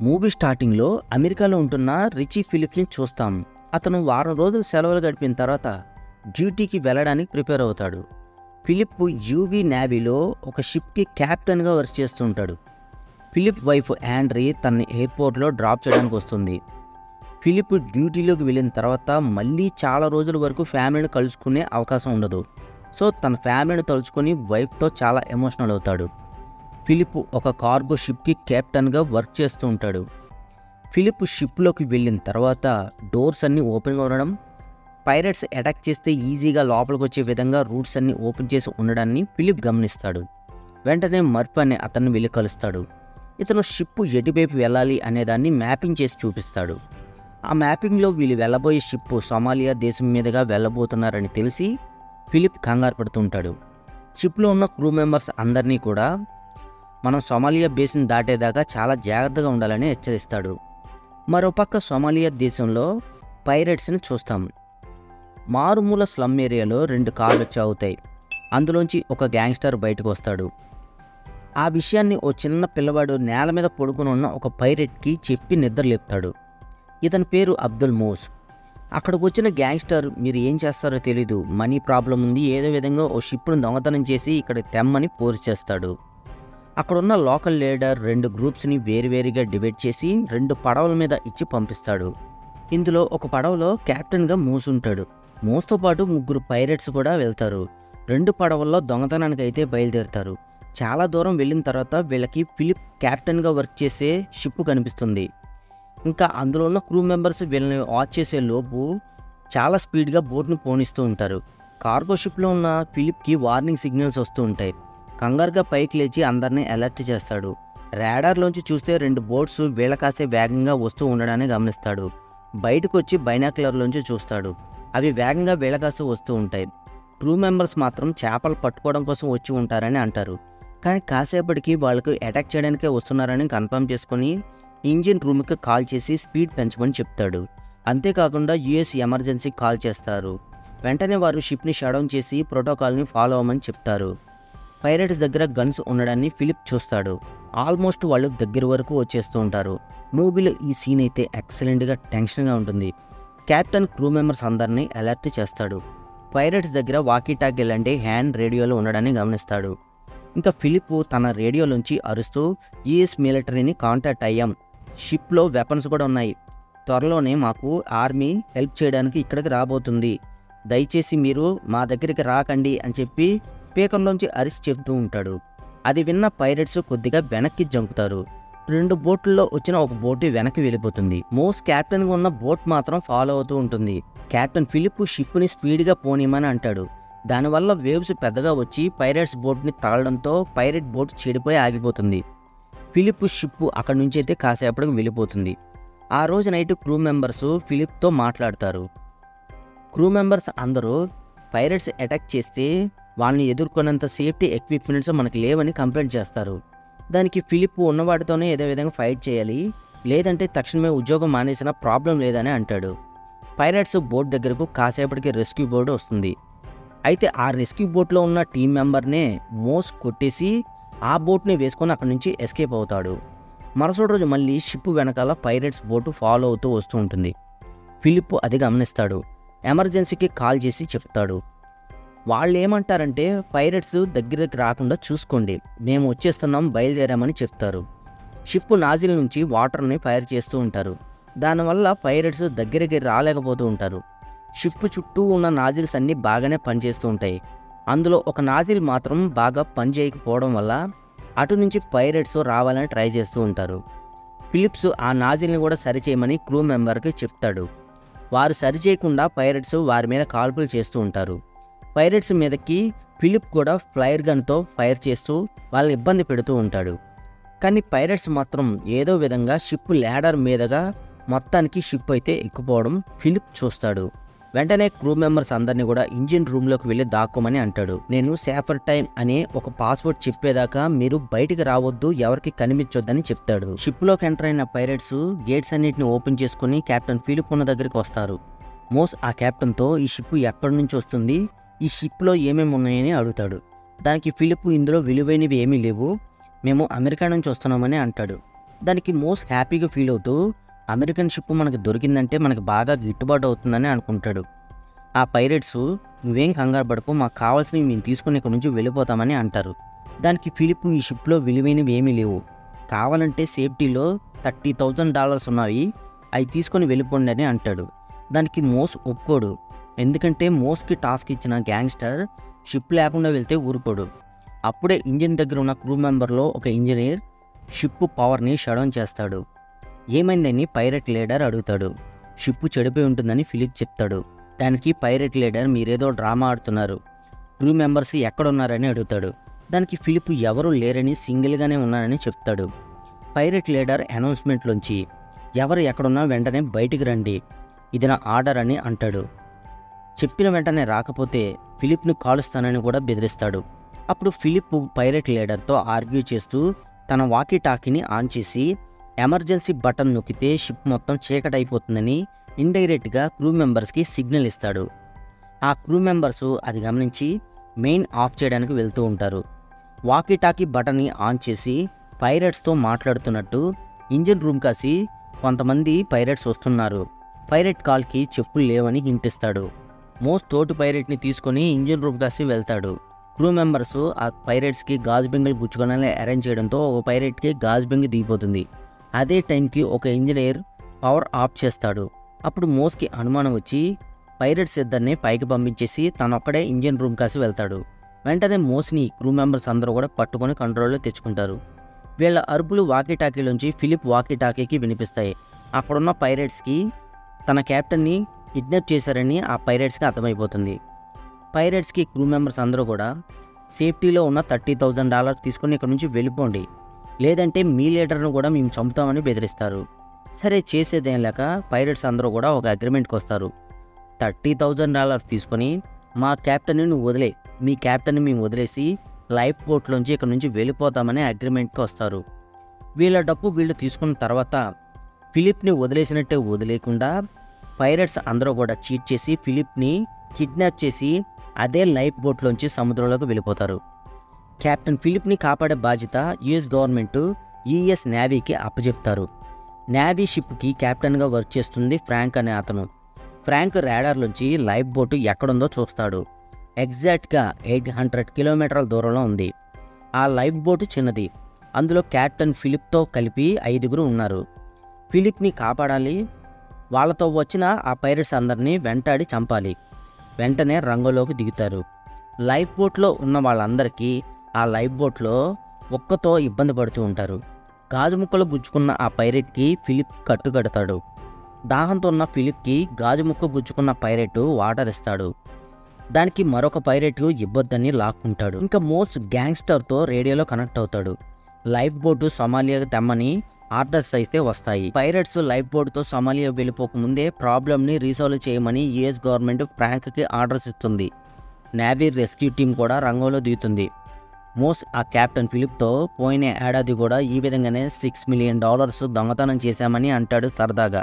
Movie స్టార్టింగ్లో అమెరికాలో ఉంటున్న రిచీ ఫిలిప్ని చూస్తాం. అతను వారం రోజులు సెలవులు గడిపిన తర్వాత డ్యూటీకి వెళ్ళడానికి ప్రిపేర్ అవుతాడు. ఫిలిప్ యూవీ నేవీలో ఒక షిప్కి క్యాప్టెన్గా వర్క్ చేస్తుంటాడు ఫిలిప్ వైఫ్ యాండ్రీ తనని ఎయిర్పోర్ట్లో డ్రాప్ చేయడానికి వస్తుంది. ఫిలిప్ డ్యూటీలోకి వెళ్ళిన తర్వాత మళ్ళీ చాలా రోజుల వరకు ఫ్యామిలీని కలుసుకునే అవకాశం ఉండదు. సో తన ఫ్యామిలీని తలుచుకొని వైఫ్తో చాలా ఎమోషనల్ అవుతాడు. ఫిలిప్ ఒక కార్గో షిప్కి కెప్టెన్గా వర్క్ చేస్తూ ఉంటాడు. ఫిలిప్ షిప్లోకి వెళ్ళిన తర్వాత డోర్స్ అన్నీ ఓపెన్గా ఉండడం పైరట్స్ అటాక్ చేస్తే ఈజీగా లోపలికి వచ్చే విధంగా రూట్స్ అన్నీ ఓపెన్ చేసి ఉండడాన్ని ఫిలిప్ గమనిస్తాడు. వెంటనే మర్ఫ్ అనే అతన్ని వెళ్ళి కలుస్తాడు. ఇతను షిప్ ఎటువైపు వెళ్ళాలి అనేదాన్ని మ్యాపింగ్ చేసి చూపిస్తాడు. ఆ మ్యాపింగ్లో వీళ్ళు వెళ్ళబోయే షిప్ సోమాలియా దేశం మీదుగా వెళ్ళబోతున్నారని తెలిసి ఫిలిప్ కంగారు పడుతుంటాడు షిప్లో ఉన్న క్రూ మెంబర్స్ అందరినీ కూడా మనం సోమాలియా బేసిన్ దాటేదాకా చాలా జాగ్రత్తగా ఉండాలని హెచ్చరిస్తాడు. మరోపక్క సోమాలియా దేశంలో పైరట్స్ని చూస్తాం. మారుమూల స్లమ్ ఏరియాలో రెండు కార్లు వచ్చి అవుతాయి అందులోంచి ఒక గ్యాంగ్స్టర్ బయటకు వస్తాడు. ఆ విషయాన్ని ఓ చిన్న పిల్లవాడు నేల మీద పడుకుని ఉన్న ఒక పైరెట్కి చెప్పి నిద్ర లేపుతాడు. ఇతని పేరు అబ్దుల్ మోస్. అక్కడికి వచ్చిన గ్యాంగ్స్టర్ మీరు ఏం చేస్తారో తెలీదు. మనీ ప్రాబ్లం ఉంది. ఏదో విధంగా ఓ షిప్ను దొంగతనం చేసి ఇక్కడ తెమ్మని పోరు చేస్తాడు అక్కడున్న లోకల్ లీడర్ రెండు గ్రూప్స్ని వేరువేరుగా డివైడ్ చేసి రెండు పడవల మీద ఇచ్చి పంపిస్తాడు. ఇందులో ఒక పడవలో కెప్టెన్గా మూస్ ఉంటాడు. మూస్తో పాటు ముగ్గురు పైరెట్స్ కూడా వెళ్తారు. రెండు పడవల్లో దొంగతనానికి అయితే బయలుదేరుతారు. చాలా దూరం వెళ్ళిన తర్వాత వీళ్ళకి ఫిలిప్ కెప్టెన్గా వర్క్ చేసే షిప్ కనిపిస్తుంది. ఇంకా అందులో ఉన్న క్రూ మెంబర్స్ వీళ్ళని వాచ్ చేసే లోపు చాలా స్పీడ్గా బోట్ను పోనిస్తూ ఉంటారు. కార్గో షిప్లో ఉన్న ఫిలిప్కి వార్నింగ్ సిగ్నల్స్ వస్తూ ఉంటాయి. కంగారుగా పైకి లేచి అందరినీ అలర్ట్ చేస్తాడు. రాడార్లోంచి చూస్తే రెండు బోట్స్ వీళ్ళ కాసే వేగంగా వస్తూ ఉండడాన్ని గమనిస్తాడు. బయటకు వచ్చి బైనాక్యులర్లోంచి చూస్తాడు. అవి వేగంగా వీళ్ళకాసి వస్తూ ఉంటాయి. క్రూ మెంబర్స్ మాత్రం చేపలు పట్టుకోవడం కోసం వచ్చి ఉంటారని అంటారు. కానీ కాసేపటికి వాళ్ళకు అటాక్ చేయడానికే వస్తున్నారని కన్ఫర్మ్ చేసుకొని ఇంజిన్ రూమ్కి కాల్ చేసి స్పీడ్ పెంచమని చెప్తాడు. అంతేకాకుండా యుఎస్ ఎమర్జెన్సీ కాల్ చేస్తారు. వెంటనే వారు షిప్ని షడౌన్ చేసి ప్రోటోకాల్ని ఫాలో అవ్వమని చెప్తారు. పైరట్స్ దగ్గర గన్స్ ఉండడాన్ని ఫిలిప్ చూస్తాడు. ఆల్మోస్ట్ వాళ్ళు దగ్గర వరకు వచ్చేస్తూ ఉంటారు. మూవీలో ఈ సీన్ అయితే ఎక్సలెంట్గా టెన్షన్గా ఉంటుంది. కెప్టెన్ క్రూ మెంబర్స్ అందరినీ అలర్ట్ చేస్తాడు. పైరట్స్ దగ్గర వాకీ టాకీ లాంటి హ్యాండ్ రేడియోలో ఉండడాన్ని గమనిస్తాడు. ఇంకా ఫిలిప్ తన రేడియోలోంచి అరుస్తూ యుఎస్ మిలిటరీని కాంటాక్ట్ అయ్యాం. షిప్లో వెపన్స్ కూడా ఉన్నాయి. త్వరలోనే మాకు ఆర్మీ హెల్ప్ చేయడానికి ఇక్కడికి రాబోతుంది. దయచేసి మీరు మా దగ్గరికి రాకండి అని చెప్పి స్పీకర్లోంచి అరిసి చెప్తూ ఉంటాడు. అది విన్న పైరట్స్ కొద్దిగా వెనక్కి జంపుతారు రెండు బోట్లలో వచ్చిన ఒక బోటు వెనక్కి వెళ్ళిపోతుంది. మోస్ క్యాప్టెన్గా ఉన్న బోట్ మాత్రం ఫాలో అవుతూ ఉంటుంది. క్యాప్టెన్ ఫిలిప్ షిప్ని స్పీడ్గా పోనీమని అంటాడు. దానివల్ల వేవ్స్ పెద్దగా వచ్చి పైరట్స్ బోట్ని తగలడంతో పైరట్ బోట్ చెడిపోయి ఆగిపోతుంది. ఫిలిప్ షిప్ అక్కడి నుంచి అయితే కాసేపటికి వెళ్ళిపోతుంది. ఆ రోజు నైట్ క్రూ మెంబర్స్ ఫిలిప్తో మాట్లాడతారు. క్రూ మెంబర్స్ అందరూ పైరట్స్ అటాక్ చేస్తే వాళ్ళని ఎదుర్కొనేంత సేఫ్టీ ఎక్విప్మెంట్స్ మనకు లేవని కంప్లైంట్ చేస్తారు. దానికి ఫిలిప్ ఉన్నవాడితోనే ఏదో విధంగా ఫైట్ చేయాలి లేదంటే తక్షణమే ఉద్యోగం మానేసిన ప్రాబ్లం లేదని అంటాడు. పైరట్స్ బోట్ దగ్గరకు కాసేపటికి రెస్క్యూ బోర్డు వస్తుంది. అయితే ఆ రెస్క్యూ బోట్లో ఉన్న టీం మెంబర్నే మోస్ కొట్టేసి ఆ బోట్ని వేసుకొని అక్కడి నుంచి ఎస్కేప్ అవుతాడు. మరుసటి రోజు మళ్ళీ షిప్ వెనకాల పైరట్స్ బోటు ఫాలో అవుతూ వస్తూ ఉంటుంది. ఫిలిప్ అది గమనిస్తాడు. ఎమర్జెన్సీకి కాల్ చేసి చెప్తాడు. వాళ్ళు ఏమంటారంటే పైరట్స్ దగ్గరికి రాకుండా చూసుకోండి. మేము వచ్చేస్తున్నాం బయలుదేరామని చెప్తారు. షిప్ నాజిల్ నుంచి వాటర్ని ఫైర్ చేస్తూ ఉంటారు. దానివల్ల పైరట్స్ దగ్గరికి రాలేకపోతూ ఉంటారు. షిప్ చుట్టూ ఉన్న నాజిల్స్ అన్నీ బాగానే పనిచేస్తూ ఉంటాయి. అందులో ఒక నాజిల్ మాత్రం బాగా పనిచేయకపోవడం వల్ల అటు నుంచి పైరట్స్ రావాలని ట్రై చేస్తూ ఉంటారు. ఫిలిప్స్ ఆ నాజిల్ని కూడా సరిచేయమని క్రూ మెంబర్కి చెప్తాడు. వారు సరిచేయకుండా పైరట్స్ వారి మీద కాల్పులు చేస్తూ ఉంటారు. పైరట్స్ మీదకి ఫిలిప్ కూడా ఫ్లైర్ గన్తో ఫైర్ చేస్తూ వాళ్ళని ఇబ్బంది పెడుతూ ఉంటాడు. కానీ పైరట్స్ మాత్రం ఏదో విధంగా షిప్ ల్యాడర్ మీదగా మొత్తానికి షిప్ అయితే ఎక్కిపోవడం ఫిలిప్ చూస్తాడు. వెంటనే క్రూ మెంబర్స్ అందరినీ కూడా ఇంజిన్ రూమ్లోకి వెళ్ళి దాక్కోమని అంటాడు. నేను సేఫర్ టైం అనే ఒక పాస్వర్డ్ చెప్పేదాకా మీరు బయటికి రావద్దు ఎవరికి కనిపించొద్దని చెప్తాడు. షిప్లోకి ఎంటర్ అయిన పైరట్స్ గేట్స్ అన్నిటిని ఓపెన్ చేసుకుని కెప్టెన్ ఫిలిప్ ఉన్న దగ్గరికి వస్తారు. మోస్ ఆ కెప్టెన్తో ఈ షిప్ ఎక్కడి నుంచి వస్తుంది? ఈ షిప్లో ఏమేమి ఉన్నాయని అడుగుతాడు. దానికి ఫిలిప్ ఇందులో విలువైనవి ఏమీ లేవు. మేము అమెరికా నుంచి వస్తున్నామని అంటాడు. దానికి మోస్ట్ హ్యాపీగా ఫీల్ అవుతూ అమెరికన్ షిప్ మనకు దొరికిందంటే మనకు బాగా గిట్టుబాటు అవుతుందని అనుకుంటాడు. ఆ పైరెట్స్ నువ్వేం కంగారు పడకు మాకు కావాల్సినవి మేము తీసుకుని ఇక్కడ నుంచి వెళ్ళిపోతామని అంటారు. దానికి ఫిలిప్ ఈ షిప్లో విలువైనవి ఏమీ లేవు. కావాలంటే సేఫ్టీలో థర్టీ థౌజండ్ డాలర్స్ ఉన్నాయి. అవి తీసుకొని వెళ్ళిపోండి అని అంటాడు. దానికి మోస్ ఒప్పుకోడు. ఎందుకంటే మోస్కి టాస్క్ ఇచ్చిన గ్యాంగ్స్టర్ షిప్ లేకుండా వెళ్తే ఊరుకోడు. అప్పుడే ఇంజిన్ దగ్గర ఉన్న క్రూ మెంబర్లో ఒక ఇంజనీర్ షిప్ పవర్ని షడౌన్ చేస్తాడు. ఏమైందని పైరట్ లీడర్ అడుగుతాడు. షిప్ చెడిపోయి ఉంటుందని ఫిలిప్ చెప్తాడు. దానికి పైరట్ లీడర్ మీరేదో డ్రామా ఆడుతున్నారు. క్రూ మెంబర్స్ ఎక్కడున్నారని అడుగుతాడు. దానికి ఫిలిప్ ఎవరు లేరని సింగిల్గానే ఉన్నారని చెప్తాడు. పైరట్ లీడర్ అనౌన్స్మెంట్లోంచి ఎవరు ఎక్కడున్నా వెంటనే బయటికి రండి. ఇది నా ఆర్డర్ అని అంటాడు. చెప్పిన వెంటనే రాకపోతే ఫిలిప్ను కాలుస్తానని కూడా బెదిరిస్తాడు. అప్పుడు ఫిలిప్ పైరట్ లీడర్తో ఆర్గ్యూ చేస్తూ తన వాకీ టాకీని ఆన్ చేసి ఎమర్జెన్సీ బటన్ నొక్కితే షిప్ మొత్తం చీకటైపోతుందని ఇండైరెక్ట్గా క్రూ మెంబర్స్కి సిగ్నల్ ఇస్తాడు. ఆ క్రూ మెంబర్స్ అది గమనించి మెయిన్ ఆఫ్ చేయడానికి వెళ్తూ ఉంటారు. వాకీ టాకీ బటన్ని ఆన్ చేసి పైరట్స్తో మాట్లాడుతున్నట్టు ఇంజిన్ రూమ్ కాసి కొంతమంది పైరట్స్ వస్తున్నారు. పైరట్ కాల్కి చెప్పులు లేవని హింటిస్తాడు. మోస్ట్ తోటి పైరట్ని తీసుకొని ఇంజిన్ రూమ్ కాసి వెళ్తాడు. క్రూ మెంబర్స్ ఆ పైరేట్స్కి గాజు బెంగలు గుచ్చుకోవాలని అరేంజ్ చేయడంతో ఒక పైరేట్కి గాజు బెంగి దిగిపోతుంది. అదే టైంకి ఒక ఇంజనీర్ పవర్ ఆఫ్ చేస్తాడు. అప్పుడు మోస్కి అనుమానం వచ్చి పైరేట్స్ ఇద్దరిని పైకి పంపించేసి తనొక్కడే ఇంజిన్ రూమ్ కాసి వెళ్తాడు. వెంటనే మోస్ని క్రూ మెంబర్స్ అందరూ కూడా పట్టుకొని కంట్రోల్లో తెచ్చుకుంటారు. వీళ్ళ అరుపులు వాకీటాకీలోంచి ఫిలిప్ వాకీటాకీకి వినిపిస్తాయి. అక్కడున్న పైరేట్స్కి తన క్యాప్టెన్ని కిడ్నాప్ చేశారని ఆ పైరేట్స్కి అర్థమైపోతుంది. పైరేట్స్కి క్రూ మెంబర్స్ అందరూ కూడా సేఫ్టీలో ఉన్న థర్టీ థౌజండ్ డాలర్స్ తీసుకొని ఇక్కడ నుంచి వెళ్ళిపోండి. లేదంటే మీ లీడర్ను కూడా మేము చంపుతామని బెదిరిస్తారు. సరే చేసేదేం లేక పైరట్స్ అందరూ కూడా ఒక అగ్రిమెంట్కి వస్తారు. థర్టీ థౌజండ్ డాలర్స్ తీసుకొని మా క్యాప్టెన్ని నువ్వు వదిలే. మీ క్యాప్టెన్ని మేము వదిలేసి లైఫ్ బోట్లోంచి ఇక్కడ నుంచి వెళ్ళిపోతామని అగ్రిమెంట్కి వస్తారు. వీళ్ళ డబ్బు వీళ్ళు తీసుకున్న తర్వాత ఫిలిప్ని వదిలేసినట్టే వదిలేకుండా పైరట్స్ అందరూ కూడా చీట్ చేసి ఫిలిప్ని కిడ్నాప్ చేసి అదే లైఫ్ బోట్లోంచి సముద్రంలోకి వెళ్ళిపోతారు. కెప్టెన్ ఫిలిప్ని కాపాడే బాధ్యత యుఎస్ గవర్నమెంట్ యుఎస్ నేవీకి అప్పచెప్తారు నేవీ షిప్కి కెప్టెన్గా వర్క్ చేస్తుంది ఫ్రాంక్ అనే అతను. ఫ్రాంక్ రాడార్లోంచి లైఫ్ బోటు ఎక్కడుందో చూస్తాడు. ఎగ్జాక్ట్గా ఎయిట్ హండ్రెడ్ కిలోమీటర్ల దూరంలో ఉంది. ఆ లైఫ్ బోటు చిన్నది. అందులో కెప్టెన్ ఫిలిప్తో కలిపి ఐదుగురు ఉన్నారు. ఫిలిప్ని కాపాడాలి వాళ్ళతో వచ్చిన ఆ పైరట్స్ అందరినీ వెంటాడి చంపాలి. వెంటనే రంగంలోకి దిగుతారు. లైఫ్ బోట్లో ఉన్న వాళ్ళందరికీ ఆ లైఫ్ బోట్లో ఒక్కతో ఇబ్బంది పడుతూ ఉంటారు. గాజు ముక్కలు గుచ్చుకున్న ఆ పైరెట్కి ఫిలిప్ కట్టుకడతాడు దాహంతో ఉన్న ఫిలిప్కి గాజు ముక్క గుచ్చుకున్న పైరెట్ వాటర్ ఇస్తాడు. దానికి మరొక పైరెట్ ఇబ్బొద్దని లాక్కుంటాడు. ఇంకా మోస్ట్ గ్యాంగ్స్టర్తో రేడియోలో కనెక్ట్ అవుతాడు. లైఫ్ బోటు సొమాలియాకి తెమ్మని ఆర్డర్స్ అయితే వస్తాయి. పైరట్స్ లైఫ్ బోర్డుతో సోమాలియా వెళ్ళిపోకముందే ప్రాబ్లమ్ని రీసాల్వ్ చేయమని యుఎస్ గవర్నమెంట్ ఫ్రాంక్కి ఆర్డర్స్ ఇస్తుంది. నేవీ రెస్క్యూ టీం కూడా రంగంలో దిగుతుంది. మోస్ ఆ కెప్టెన్ ఫిలిప్తో పోయిన ఏడాది కూడా ఈ విధంగానే సిక్స్ మిలియన్ డాలర్స్ దొంగతనం చేశామని అంటాడు సరదాగా.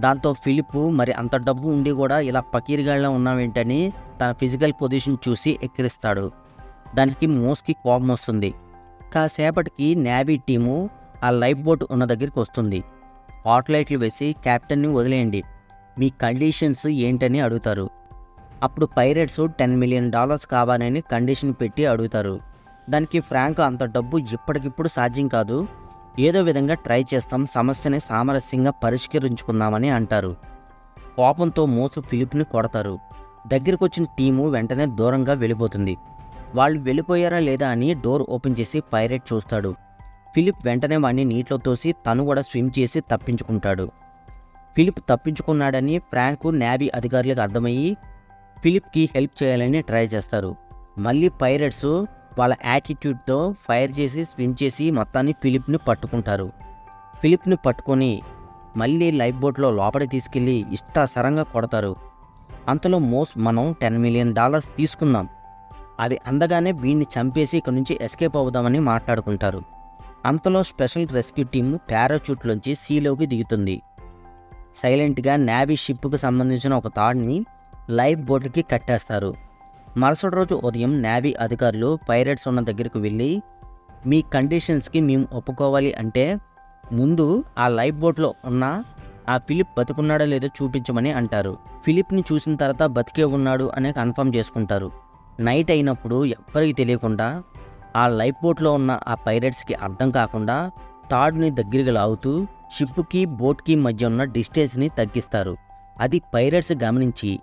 దాంతో ఫిలిప్ మరి అంత డబ్బు ఉండి కూడా ఇలా పకీర్గాళ్ళ ఉన్నావేంటని తన ఫిజికల్ పొజిషన్ చూసి ఎక్కిరిస్తాడు. దానికి మోస్కి కోపం వస్తుంది కాసేపటికి నేవీ టీము ఆ లైఫ్ బోట్ ఉన్న దగ్గరికి వస్తుంది. స్పాట్లైట్లు వేసి క్యాప్టెన్ని వదిలేయండి. మీ కండిషన్స్ ఏంటని అడుగుతారు. అప్పుడు పైరెట్స్ టెన్ మిలియన్ డాలర్స్ కావాలని కండిషన్ పెట్టి అడుగుతారు. దానికి ఫ్రాంక్ అంత డబ్బు ఇప్పటికిప్పుడు సాధ్యం కాదు. ఏదో విధంగా ట్రై చేస్తాం సమస్యని సామరస్యంగా పరిష్కరించుకుందామని అంటారు. కోపంతో మోసు ఫిలిప్ని కొడతారు. దగ్గరికి వచ్చిన టీము వెంటనే దూరంగా వెళ్ళిపోతుంది. వాళ్ళు వెళ్ళిపోయారా లేదా అని డోర్ ఓపెన్ చేసి పైరెట్ చూస్తాడు. ఫిలిప్ వెంటనే వాడిని నీటిలో తోసి తను కూడా స్విమ్ చేసి తప్పించుకుంటాడు. ఫిలిప్ తప్పించుకున్నాడని ఫ్రాంకు నేవీ అధికారులకు అర్థమయ్యి ఫిలిప్కి హెల్ప్ చేయాలని ట్రై చేస్తారు. మళ్ళీ పైరట్స్ వాళ్ళ యాటిట్యూడ్తో ఫైర్ చేసి స్విమ్ చేసి మొత్తాన్ని ఫిలిప్ని పట్టుకుంటారు. ఫిలిప్ని పట్టుకొని మళ్ళీ లైఫ్ బోట్లో లోపలికి తీసుకెళ్ళి ఇష్టాసరంగా కొడతారు. అంతలో మోస్ మనం టెన్ మిలియన్ డాలర్స్ తీసుకుందాం. అది అందగానే వీడిని చంపేసి ఇక్కడి నుంచి ఎస్కేప్ అవుదామని మాట్లాడుకుంటారు. అంతలో స్పెషల్ రెస్క్యూ టీమ్ పారాచూట్లోంచి సీలోకి దిగుతుంది. సైలెంట్గా నేవీ షిప్కు సంబంధించిన ఒక తాడ్ని లైఫ్ బోట్కి కట్టేస్తారు. మరుసటి రోజు ఉదయం నేవీ అధికారులు పైరట్స్ ఉన్న దగ్గరకు వెళ్ళి మీ కండిషన్స్కి మేము ఒప్పుకోవాలి అంటే ముందు ఆ లైఫ్ బోట్లో ఉన్న ఆ ఫిలిప్ బతుకున్నాడో లేదో చూపించమని అంటారు. ఫిలిప్ని చూసిన తర్వాత బతికే ఉన్నాడు అనే కన్ఫర్మ్ చేసుకుంటారు. నైట్ అయినప్పుడు ఎవ్వరికి తెలియకుండా ఆ లైఫ్ బోట్లో ఉన్న ఆ పైరెట్స్కి అర్థం కాకుండా తాడుని దగ్గరికి లాగుతూ షిప్కి బోట్కి మధ్య ఉన్న డిస్టెన్స్ని తగ్గిస్తారు. అది పైరెట్స్ గమనించి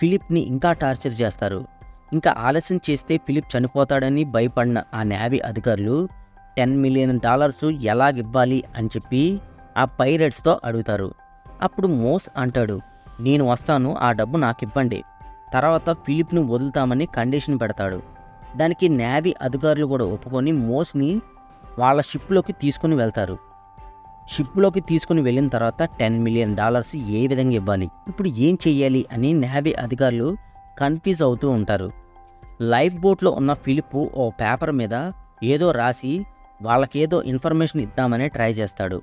ఫిలిప్ని ఇంకా టార్చర్ చేస్తారు. ఇంకా ఆలస్యం చేస్తే ఫిలిప్ చనిపోతాడని భయపడిన ఆ నేవీ అధికారులు టెన్ మిలియన్ డాలర్స్ ఎలాగివ్వాలి? అని చెప్పి ఆ పైరెట్స్తో అడుగుతారు. అప్పుడు మోస్ అంటాడు నేను వస్తాను ఆ డబ్బు నాకు ఇవ్వండి తర్వాత ఫిలిప్ను వదులుతామని కండిషన్ పెడతాడు. దానికి నేవీ అధికారులు కూడా ఒప్పుకొని మోస్ని వాళ్ళ షిప్లోకి తీసుకుని వెళ్తారు. షిప్లోకి తీసుకుని వెళ్ళిన తర్వాత టెన్ మిలియన్ డాలర్స్ ఏ విధంగా ఇవ్వాలి ఇప్పుడు ఏం చేయాలి అని నేవీ అధికారులు కన్ఫ్యూజ్ అవుతూ ఉంటారు. లైఫ్ బోట్లో ఉన్న ఫిలిప్ ఓ పేపర్ మీద ఏదో రాసి వాళ్ళకేదో ఇన్ఫర్మేషన్ ఇద్దామని ట్రై చేస్తాడు.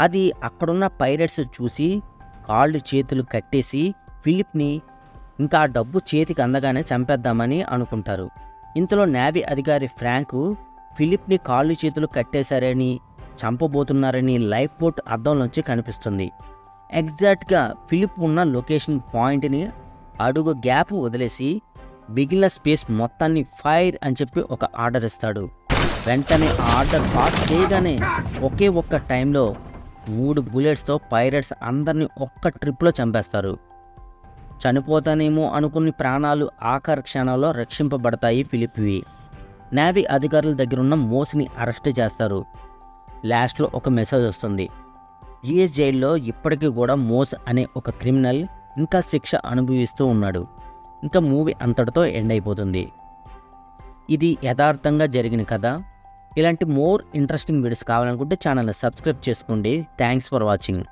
అది అక్కడున్న పైరెట్స్ చూసి కాళ్ళు చేతులు కట్టేసి ఫిలిప్ని ఇంకా ఆ డబ్బు చేతికి అందగానే చంపేద్దామని అనుకుంటారు. ఇంతలో నేవీ అధికారి ఫ్రాంకు ఫిలిప్ని కాళ్ళు చేతులు కట్టేశారని చంపబోతున్నారని లైఫ్ బోట్ అద్దంలోంచి కనిపిస్తుంది. ఎగ్జాక్ట్గా ఫిలిప్ ఉన్న లొకేషన్ పాయింట్ని అడుగు గ్యాప్ వదిలేసి మిగిలిన స్పేస్ మొత్తాన్ని ఫైర్ అని చెప్పి ఒక ఆర్డర్ ఇస్తాడు. వెంటనే ఆ ఆర్డర్ పాస్ చేయగానే ఒకే ఒక్క టైంలో మూడు బుల్లెట్స్తో పైరట్స్ అందరినీ ఒక్క ట్రిప్లో చంపేస్తారు. చనిపోతానేమో అనుకుని ప్రాణాలు ఆఖరి క్షణంలో రక్షింపబడతాయి ఫిలిప్వి. నేవీ అధికారుల దగ్గరున్న మోస్ని అరెస్ట్ చేస్తారు. లాస్ట్లో ఒక మెసేజ్ వస్తుంది. యుఎస్ జైల్లో ఇప్పటికీ కూడా మోస్ అనే ఒక క్రిమినల్ ఇంకా శిక్ష అనుభవిస్తూ ఉన్నాడు. ఇంకా మూవీ అంతటితో ఎండ్ అయిపోతుంది. ఇది యథార్థంగా జరిగిన కథ. ఇలాంటి మోర్ ఇంట్రెస్టింగ్ వీడియోస్ కావాలనుకుంటే ఛానల్ని సబ్స్క్రైబ్ చేసుకోండి. Thanks for watching.